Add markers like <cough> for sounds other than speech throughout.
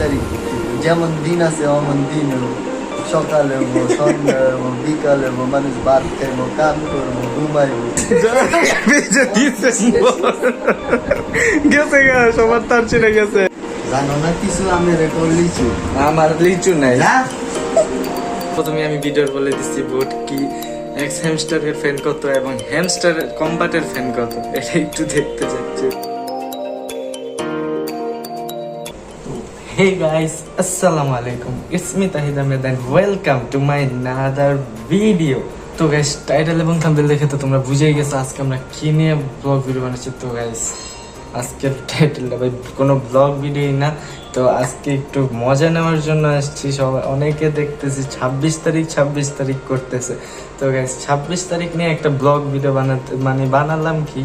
তারিখ যেমন দিন আছে অমন দিন সকালে সন্ধ্যা বিকালে মানুষ ভাত খাইবো কাম করব ঘুমাইবো। গেছে সবার তার ছিঁড়ে গেছে। জানো না কিছু আমি রেকর্ড লিচু আমার লিচু নাই। প্রথমে আমি ভিডিওর বলে দিচ্ছি বোট কি? এক্স হ্যামস্টারের ফ্যান কত এবং হ্যামস্টার কম্বাটের ফ্যান কত? এটা একটু দেখতে চাচ্ছি হে গাইস আসসালামু আলাইকুম it's me Tahid Ahmed and welcome to my another video তো গাইস টাইটেল এবং থাম্বনেল দেখে তো তোমরা বুঝেই গেছো, আজকে আমরা কি নিয়ে ব্লগ ভিডিও বানাচ্ছি? তো গাইস আজকের টাইটেলটা ভাই, কোনো ব্লগ ভিডিওই না। তো আজকে একটু মজা নেওয়ার জন্য আসছি, সবাই অনেকে দেখতেছি, ছাব্বিশ তারিখ ছাব্বিশ তারিখ করতেছে। তো গাইস ছাব্বিশ তারিখ নিয়ে একটা ব্লগ ভিডিও বানাতে মানে বানালাম কি?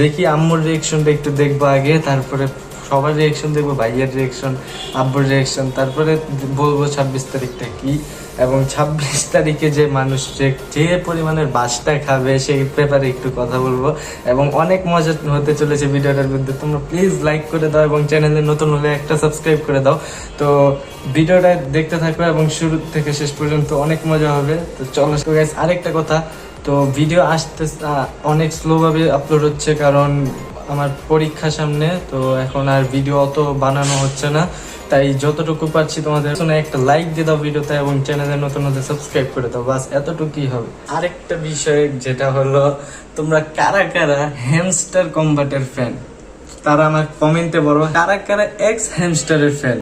দেখি আম্মুর রিয়েকশনটা একটু দেখব আগে, তারপরে সবার রিয়েকশন দেখব, ভাইয়ের রিয়েকশন আব্বুর রিয়েকশন তারপরে বলব ছাব্বিশ তারিখটা কি? এবং ছাব্বিশ তারিখে যে মানুষ যে পরিমাণের বাসটা খাবে, সেই ব্যাপারে একটু কথা বলব। এবং অনেক মজা হতে চলেছে ভিডিওটার মধ্যে। তোমরা প্লিজ লাইক করে দাও এবং চ্যানেলে নতুন হলে একটা সাবস্ক্রাইব করে দাও। তো ভিডিওটা দেখতে থাকবে এবং শুরু থেকে শেষ পর্যন্ত অনেক মজা হবে। তো চলো গাইস আরেকটা কথা। তো ভিডিও আসতে অনেক স্লোভাবে আপলোড হচ্ছে কারণ আমার পরীক্ষা সামনে, তো এখন আর ভিডিও অত বানানো হচ্ছে না। তাই যতটুকু পারছি তোমাদের জন্য একটা লাইক দিয়ে দাও ভিডিওতে এবং চ্যানেলে নতুন নতুন সাবস্ক্রাইব করে দাও। বাস এতটুকুই হবে। আরেকটা বিষয় যেটা হলো, তোমরা কারা কারা হ্যামস্টার কম্বাটের ফ্যান তারা আমার কমেন্টে বলো কারা কারা এক্স হ্যামস্টারের ফ্যান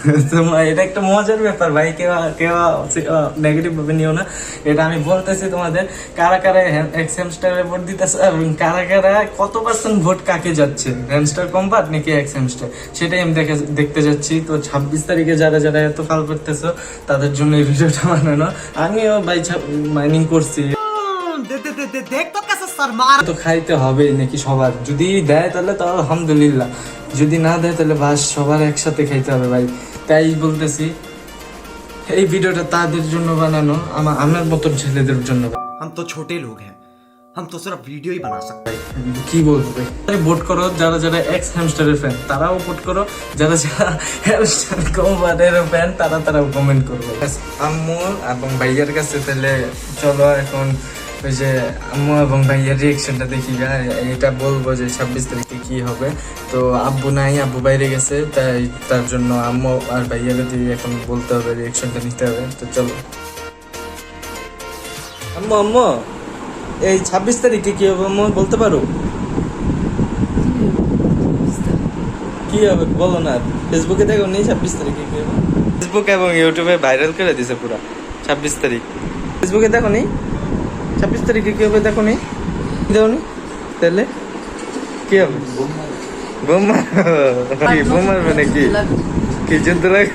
<laughs> তোমার এটা একটা মজার ব্যাপার ভাই কেউ কেউ নেগেটিভ ভাবে নিও না। এটা আমি বলতেছি তোমাদের কারা কারা এক সেমিস্টারে ভোট দিতেছে এবং কারা কারা কত পার্সেন্ট ভোট কাকে যাচ্ছে? হ্যান্ডস্টার কম্পার নাকি এক সেমিস্টার সেটাই আমি দেখে দেখতে যাচ্ছি। তো ছাব্বিশ তারিখে যারা যারা এত ফাল করতেছো তাদের জন্য এই ভিডিওটা বানানো। আমিও ভাই মাইনিং করছি। তো খাইতে হবে নাকি সবার? যদি দেয় তাহলে তো আলহামদুলিল্লাহ। যদি না দেয় তাহলে বাস সবার একসাথে খাইতে হবে ভাই। তাই বলতেছি এই ভিডিওটা তাদের জন্য বানানো আমার আমার মতন ছেলেদের জন্য हम तो छोटे लोग हैं हम तो सिर्फ वीडियो ही बना सकते हैं কি বলবো ভাই ভোট করো যারা যারা এক্স হ্যামস্টারের ফ্যান তারাও ভোট করো যারা যারা হ্যামস্টার কোম্পানির ফ্যান তারা তারাও কমেন্ট করবে আম্মু এবং ভাইয়ার কাছে তাহলে চলো এখন ওই যে আম্মু এবং ভাইয়ার রিয়েকশনটা দেখি গা এটা বলব যে ছাব্বিশ তারিখে কি হবে। তো আব্বু নাই আব্বু বাইরে গেছে তাই তার জন্য আম্মু আর ভাইয়ারে দিয়ে এখন বলতে হবে রিয়েকশনটা নিতে হবে। তো চলো। আম্মু আম্মু এই ছাব্বিশ তারিখে কি হবে আম্মু? বলতে পারো। কি হবে? বলো না। ফেসবুকে দেখো নেই ছাব্বিশ তারিখে কি হবে? ফেসবুক এবং ইউটিউবে ভাইরাল করে দিছে পুরো ছাব্বিশ তারিখ। ফেসবুকে দেখো নেই ছাব্বিশ তারিখে কি হবে দেখো নেই দেখো নি? তাহলে কি হবে? বোম। কি বোম মারবে নাকি কি? যুদ্ধ লাগে?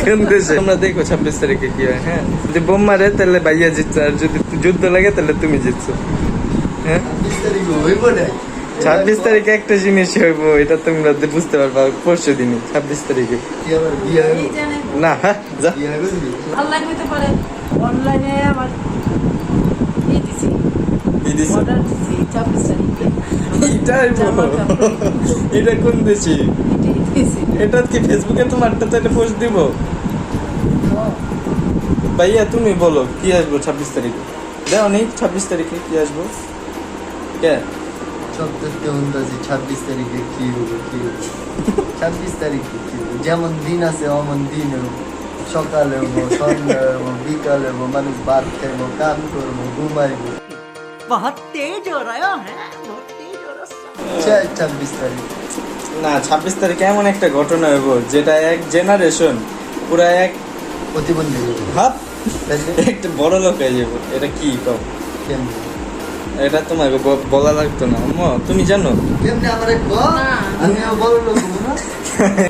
কোন দেশে? তোমরা দেখো ছাব্বিশ তারিখে কি হয় হ্যাঁ? যদি বোম মারে তাহলে ভাইয়া জিতছে। আর যদি যুদ্ধ লাগে তাহলে তুমি জিতছো। হ্যাঁ? ছাব্বিশ তারিখ না। একটা জিনিস হইব এটা তোমরা বুঝতে পারবা পরশু দিনই ছাব্বিশ তারিখে। না হ্যাঁ যা অনলাইন আমার এটা কোন দেশি এটা কি ফেসবুকে তোমারটা তো এটা পোস্ট দিব ভাইয়া তুমি বলো কি আসব ছাব্বিশ তারিখে দেখো নেই ছাব্বিশ তারিখে কি আসব কে ছাব্বিশ তারিখে কি হব কি হব ছাব্বিশ তারিখে কি হব যেমন দিন আছে অমন দিন হব সকালে হব সন্ধ্যা হব বিকালে হব মানুষ ভাত খাইবো কাম করব ঘুমাইবো बहुत तेज हो रहा है बहुत तेज हो रहा है ছা- ছাব্বিশ তারিখ না ছাব্বিশ তারিখে এমন একটা ঘটনা হইব যেটা এক জেনারেশন পুরা এক প্রতিবন্ধী হবো হাত তাইলে একটা বড় লোক হয়ে যাবো এটা কি কও কেমনে এটা তোমাকে ব- বলা লাগতো না আম্মু, তুমি জানো <laughs> কেমনে আমার এক না। আমিও বড় লোক হবো না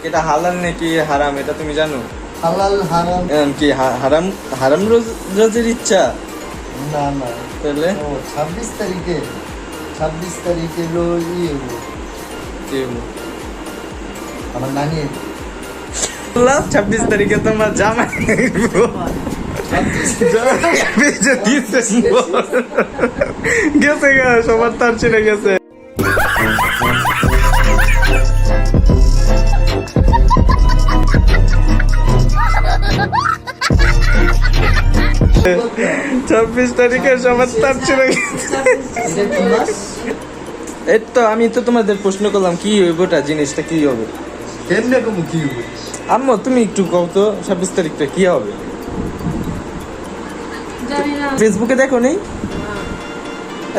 এটা হালাল নাকি হারাম এটা তুমি জানো হালাল হারাম এম, কি হা- হারাম হারাম রোজ- রোজের ইচ্ছা না না তাহলে? ও ছাব্বিশ তারিখে ছাব্বিশ তারিখে হলো ইয়ে হব কি হলো? আমার নানি। বললাম ছাব্বিশ তারিখে তোমার জামাই <laughs> গেছে গা সবার তার ছেড়ে গেছে। <laughs> ছাব্বিশ তারিখে সবার তার ছিল এটা এই তো আমি তো তোমাদের প্রশ্ন করলাম কি হইব ওটা জিনিসটা কি হবে? কেমনে কম কি হবে? আম্মু তুমি একটু কও তো ছাব্বিশ তারিখটা কি হবে? ফেসবুকে দেখো নেই?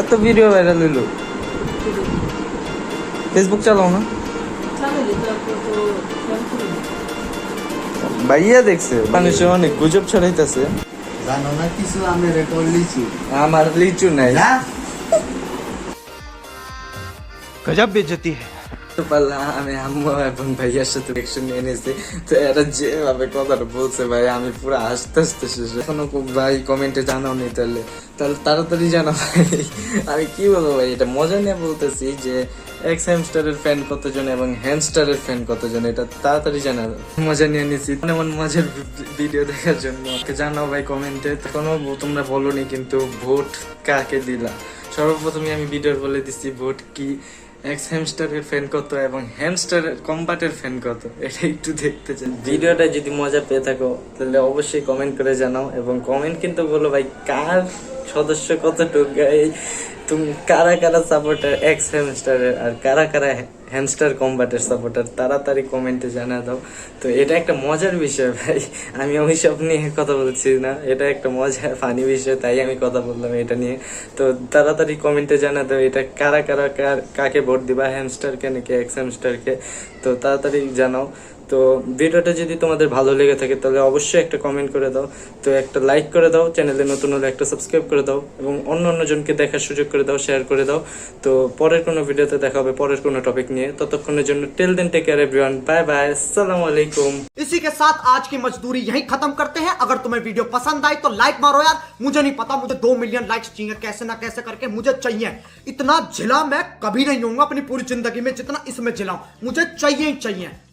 এত ভিডিও ভাইরাল হইল। ফেসবুক চালাও না। চালালি তারপর তো খেয়াল করিনি। ভাইয়া দেখছে মানুষে অনেক গুজব ছড়াইতেছে। জানো কিছু? আমি রেকর্ড লিচু আমার লিচু নাই। গজব বেজতি হ্যাঁ তো পারলাম আমি আম্মু এবং ভাইয়ার সাথে নিয়েছি। বলছে আমি পুরো ভাই কমেন্টে নি তাহলে। তাড়াতাড়ি কি বলব ভাই, এটা মজা নিয়ে বলতেছি যে ফ্যান কতজন এবং ফ্যান কতজন, এটা তাড়াতাড়ি মজা নিয়ে মজার ভিডিও দেখার জন্য। জানাও ভাই কমেন্টে তোমরা কিন্তু ভোট কাকে দিলা? সর্বপ্রথমে আমি ভিডিওর বলে দিচ্ছি ভোট কি এক্স হ্যামস্টারের ফ্যান কত এবং হ্যামস্টারের কম্বাটের ফ্যান কত? এটা একটু দেখতে চাই। ভিডিওটা যদি মজা পেয়ে থাকো, তাহলে অবশ্যই কমেন্ট করে জানাও এবং কমেন্ট কিন্তু বলো ভাই, কার সদস্য কতটুকু? তুমি কারা কারা সাপোর্টার এক্স হ্যামস্টারের আর কারা কারা হ্যামস্টার কম্বাটের সাপোর্টার তাড়াতাড়ি কমেন্টে জানা দাও। তো এটা একটা মজার বিষয় ভাই, আমি ওইসব নিয়ে কথা বলছি না, এটা একটা মজার ফানি বিষয়, তাই আমি কথা বললাম এটা নিয়ে। তো তাড়াতাড়ি কমেন্টে জানা দাও এটা কারা কারা কাকে ভোট দিবা হ্যামস্টারকে নাকি এক্স হ্যামস্টারকে তো তাড়াতাড়ি জানাও। তো ভিডিওটা যদি তোমাদের ভালো লেগে থাকে তাহলে অবশ্যই একটা কমেন্ট করে দাও তো একটা লাইক করে দাও চ্যানেলে নতুন হলে একটা সাবস্ক্রাইব করে দাও এবং অন্য অন্য জনকে দেখার সুযোগ করে দাও শেয়ার করে দাও তো পরের কোনো ভিডিওতে দেখা হবে পরের কোনো টপিক নিয়ে ততক্ষণের জন্য till then take care everyone bye bye আসসালামু আলাইকুম इसी के साथ आज की मजदूरी यहीं खत्म करते हैं अगर तुम्हें वीडियो पसंद आई तो लाइक मारो यार मुझे नहीं पता मुझे दो मिलियन लाइक्स चाहिए कैसे ना कैसे करके मुझे चाहिए इतना झिला मैं कभी नहीं होऊंगा अपनी पूरी जिंदगी में जितना इसमें झिलाऊं मुझे चाहिए ही चाहिए